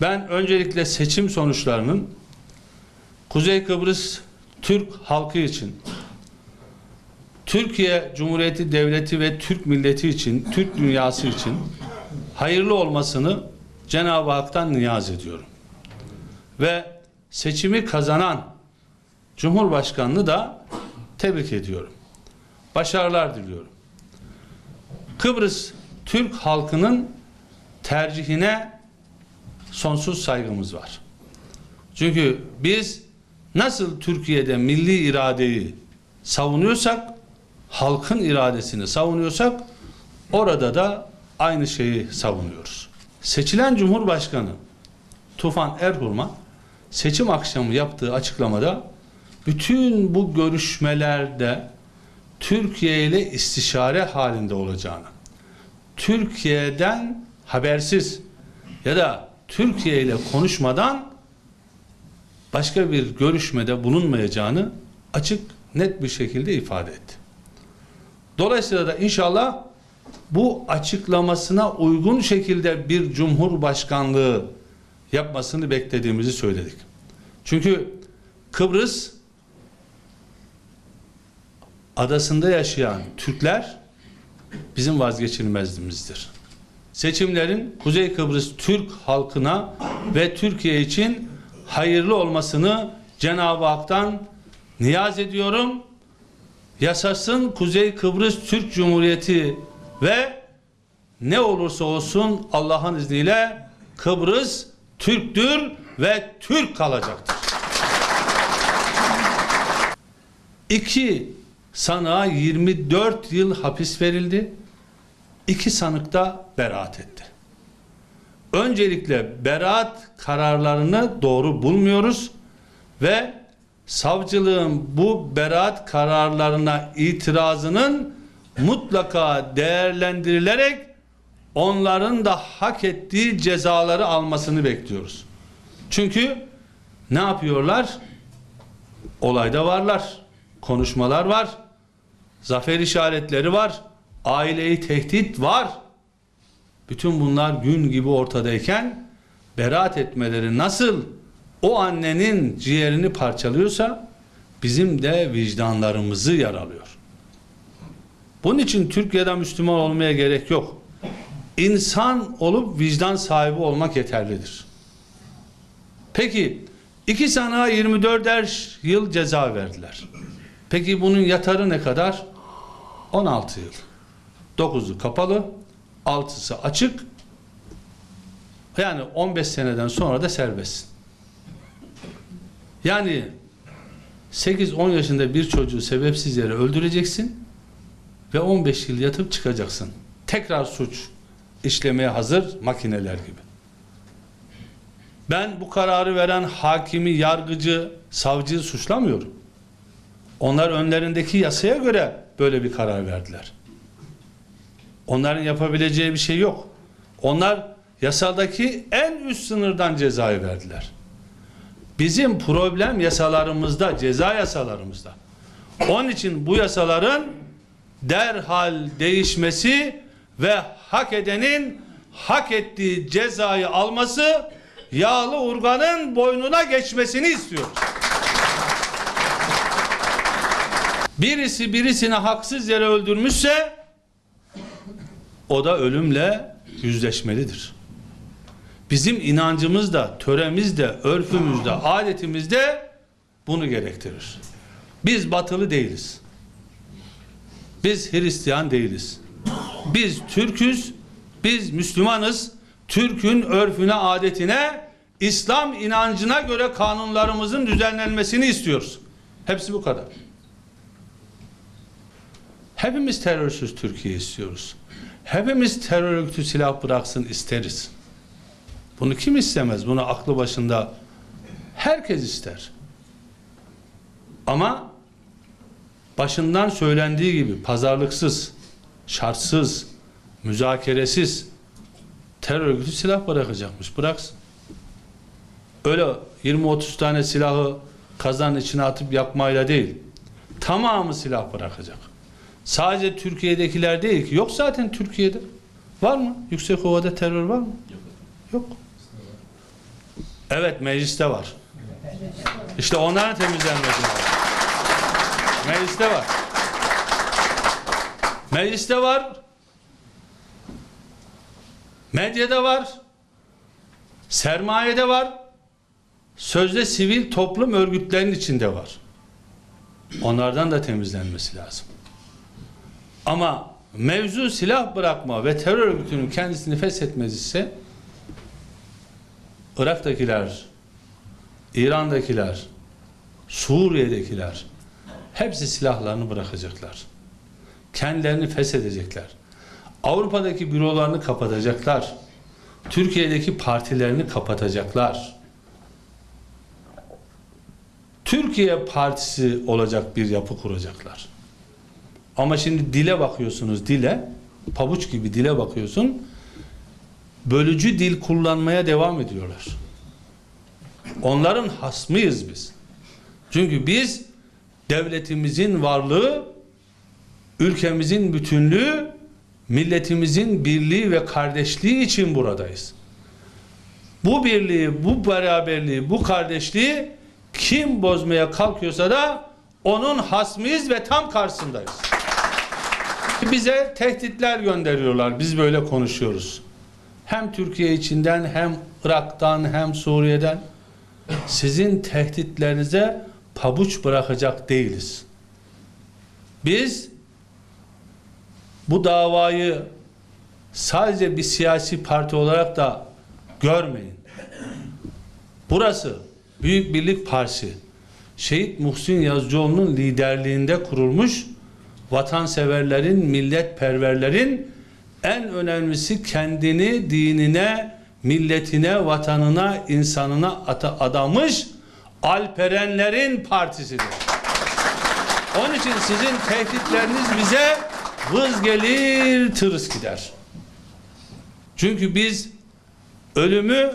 Ben öncelikle seçim sonuçlarının Kuzey Kıbrıs Türk halkı için, Türkiye Cumhuriyeti Devleti ve Türk milleti için, Türk dünyası için hayırlı olmasını Cenab-ı Hak'tan niyaz ediyorum. Ve seçimi kazanan Cumhurbaşkanını da tebrik ediyorum. Başarılar diliyorum. Kıbrıs Türk halkının tercihine sonsuz saygımız var. Çünkü biz nasıl Türkiye'de milli iradeyi savunuyorsak, halkın iradesini savunuyorsak, orada da aynı şeyi savunuyoruz. Seçilen Cumhurbaşkanı Tufan Erhurma seçim akşamı yaptığı açıklamada bütün bu görüşmelerde Türkiye ile istişare halinde olacağını, Türkiye'den habersiz ya da Türkiye ile konuşmadan başka bir görüşmede bulunmayacağını açık net bir şekilde ifade etti. Dolayısıyla da inşallah bu açıklamasına uygun şekilde bir cumhurbaşkanlığı yapmasını beklediğimizi söyledik. Çünkü Kıbrıs adasında yaşayan Türkler bizim vazgeçilmezimizdir. Seçimlerin Kuzey Kıbrıs Türk halkına ve Türkiye için hayırlı olmasını Cenab-ı Hak'tan niyaz ediyorum. Yasasın Kuzey Kıbrıs Türk Cumhuriyeti ve ne olursa olsun Allah'ın izniyle Kıbrıs Türktür ve Türk kalacaktır. İki sanığa 24 yıl hapis verildi. İki sanık da beraat etti. Öncelikle beraat kararlarını doğru bulmuyoruz ve savcılığın bu beraat kararlarına itirazının mutlaka değerlendirilerek onların da hak ettiği cezaları almasını bekliyoruz. Çünkü ne yapıyorlar? Olayda varlar. Konuşmalar var. Zafer işaretleri var. Aileyi tehdit var. Bütün bunlar gün gibi ortadayken beraat etmeleri nasıl o annenin ciğerini parçalıyorsa bizim de vicdanlarımızı yaralıyor. Bunun için Türkiye'de Müslüman olmaya gerek yok. İnsan olup vicdan sahibi olmak yeterlidir. Peki iki sanığa 24'er yıl ceza verdiler. Peki bunun yatarı ne kadar? 16 yıl. 9'u kapalı, 6'sı açık. Yani 15 seneden sonra da serbestsin. Yani 8-10 yaşında bir çocuğu sebepsiz yere öldüreceksin ve 15 yıl yatıp çıkacaksın. Tekrar suç işlemeye hazır makineler gibi. Ben bu kararı veren hakimi, yargıcı, savcıyı suçlamıyorum. Onlar önlerindeki yasaya göre böyle bir karar verdiler. Onların yapabileceği bir şey yok. Onlar yasaldaki en üst sınırdan cezayı verdiler. Bizim problem yasalarımızda, ceza yasalarımızda. Onun için bu yasaların derhal değişmesi ve hak edenin hak ettiği cezayı alması yağlı urganın boynuna geçmesini istiyoruz. Birisi birisini haksız yere öldürmüşse o da ölümle yüzleşmelidir. Bizim inancımızda, töremizde, örfümüzde, adetimizde bunu gerektirir. Biz batılı değiliz. Biz Hristiyan değiliz. Biz Türküz, biz Müslümanız. Türk'ün örfüne, adetine, İslam inancına göre kanunlarımızın düzenlenmesini istiyoruz. Hepsi bu kadar. Hepimiz terörsüz Türkiye istiyoruz. Hepimiz terör örgütü silah bıraksın isteriz. Bunu kim istemez? Bunu aklı başında herkes ister. Ama başından söylendiği gibi pazarlıksız, şartsız, müzakeresiz terör örgütü silah bırakacakmış. Bıraksın. Öyle 20-30 tane silahı kazanın içine atıp yakmayla değil. Tamamı silah bırakacak. Sadece Türkiye'dekiler değil ki. Yok zaten Türkiye'de. Var mı? Yüksekova'da terör var mı? Yok. Evet mecliste var. İşte onların temizlenmesi lazım. Mecliste var. Mecliste var. Medyada var. Sermayede var. Sözde sivil toplum örgütlerinin içinde var. Onlardan da temizlenmesi lazım. Ama mevzu silah bırakma ve terör örgütünün kendisini feshetmez ise Irak'takiler, İran'dakiler, Suriye'dekiler hepsi silahlarını bırakacaklar. Kendilerini feshedecekler. Avrupa'daki bürolarını kapatacaklar. Türkiye'deki partilerini kapatacaklar. Türkiye Partisi olacak bir yapı kuracaklar. Ama şimdi dile bakıyorsunuz dile, pabuç gibi dile bakıyorsun. Bölücü dil kullanmaya devam ediyorlar. Onların hasmıyız biz. Çünkü biz devletimizin varlığı, ülkemizin bütünlüğü, milletimizin birliği ve kardeşliği için buradayız. Bu birliği, bu beraberliği, bu kardeşliği kim bozmaya kalkıyorsa da onun hasmıyız ve tam karşısındayız. Bize tehditler gönderiyorlar. Biz böyle konuşuyoruz. Hem Türkiye içinden hem Irak'tan hem Suriye'den sizin tehditlerinize pabuç bırakacak değiliz. Biz bu davayı sadece bir siyasi parti olarak da görmeyin. Burası Büyük Birlik Partisi Şehit Muhsin Yazıcıoğlu'nun liderliğinde kurulmuş vatanseverlerin, milletperverlerin en önemlisi kendini dinine, milletine, vatanına, insanına adamış alperenlerin partisidir. Onun için sizin tehditleriniz bize vız gelir, tırıs gider. Çünkü biz ölümü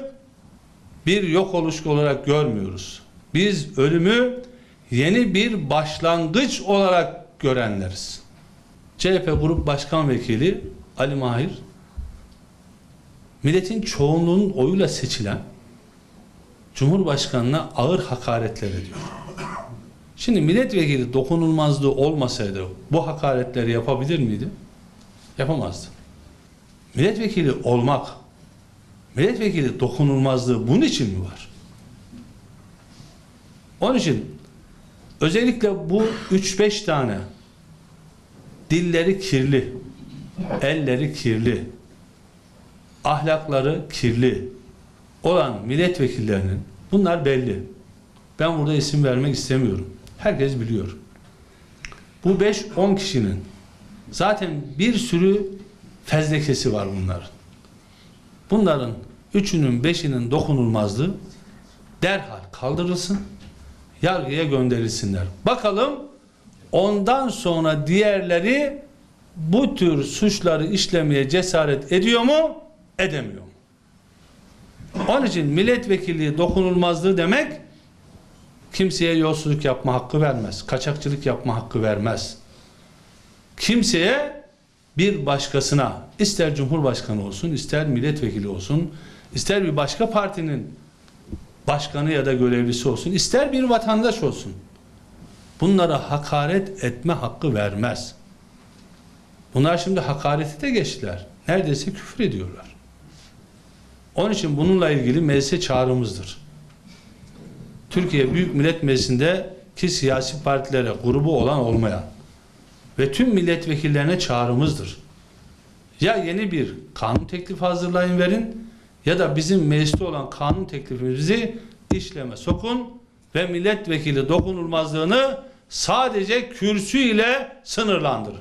bir yok oluş olarak görmüyoruz. Biz ölümü yeni bir başlangıç olarak görenleriz. CHP Grup Başkan Vekili Ali Mahir milletin çoğunluğunun oyuyla seçilen Cumhurbaşkanına ağır hakaretler ediyor. Şimdi milletvekili dokunulmazlığı olmasaydı bu hakaretleri yapabilir miydi? Yapamazdı. Milletvekili olmak, milletvekili dokunulmazlığı bunun için mi var? Onun için özellikle bu 3-5 tane dilleri kirli, elleri kirli, ahlakları kirli olan milletvekillerinin bunlar belli. Ben burada isim vermek istemiyorum. Herkes biliyor. Bu 5-10 kişinin zaten bir sürü fezlekesi var bunların. Bunların üçünün beşinin dokunulmazlığı derhal kaldırılsın, yargıya gönderilsinler. Bakalım ondan sonra diğerleri bu tür suçları işlemeye cesaret ediyor mu, edemiyor mu? Onun için milletvekilliği dokunulmazlığı demek kimseye yolsuzluk yapma hakkı vermez. Kaçakçılık yapma hakkı vermez. Kimseye bir başkasına ister cumhurbaşkanı olsun, ister milletvekili olsun, ister bir başka partinin başkanı ya da görevlisi olsun, ister bir vatandaş olsun. Bunlara hakaret etme hakkı vermez. Bunlar şimdi hakareti de geçtiler. Neredeyse küfür ediyorlar. Onun için bununla ilgili meclise çağrımızdır. Türkiye Büyük Millet Meclisi'nde ki siyasi partilere grubu olan olmayan ve tüm milletvekillerine çağrımızdır. Ya yeni bir kanun teklifi hazırlayın verin ya da bizim mecliste olan kanun teklifimizi işleme sokun ve milletvekili dokunulmazlığını sadece kürsü ile sınırlandırın.